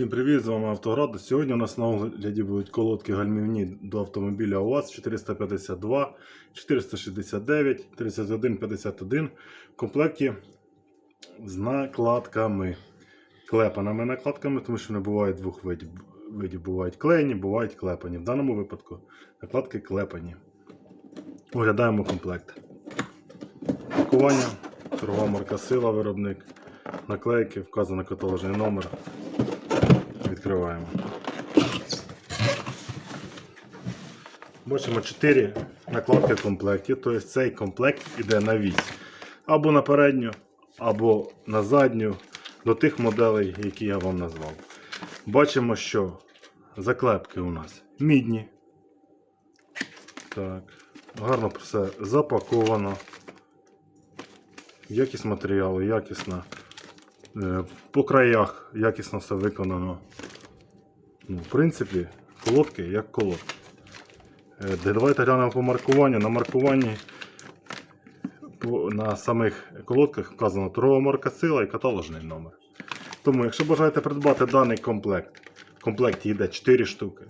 Всім привіт, з вами Автоград. Сьогодні у нас на огляді будуть колодки гальмівні до автомобіля УАЗ 452, 469, 3151 в комплекті з накладками. Клепаними накладками, тому що не буває двох видів. Видів бувають клеєні, бувають клепані. В даному випадку накладки клепані. Оглядаємо комплект. Пакування, торгова марка Сила, виробник, наклейки, вказано каталожний номер. Відкриваємо. Бачимо 4 накладки в комплекті. Тобто цей комплект йде на вісь. Або на передню, або на задню до тих моделей, які я вам назвав. Бачимо, що заклепки у нас мідні. Так. Гарно все запаковано. Якість матеріалу, якісна. Е, По краях якісно все виконано. Ну, в принципі, колодки як колодки. Е, Давайте глянемо по маркуванню. На маркуванні на самих колодках вказано торгова марка сила і каталожний номер. Тому, якщо бажаєте придбати даний комплект, в комплекті йде 4 штуки.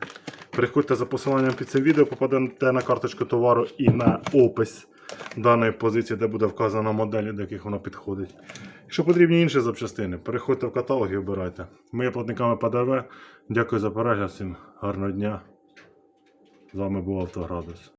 Переходьте за посиланням під цим відео, попадете на карточку товару і на опис даної позиції, де буде вказана модель, до яких вона підходить. Якщо потрібні інші запчастини, переходьте в каталог і обирайте. Ми є платниками ПДВ. Дякую за перегляд, всім гарного дня. З вами був Автоградус.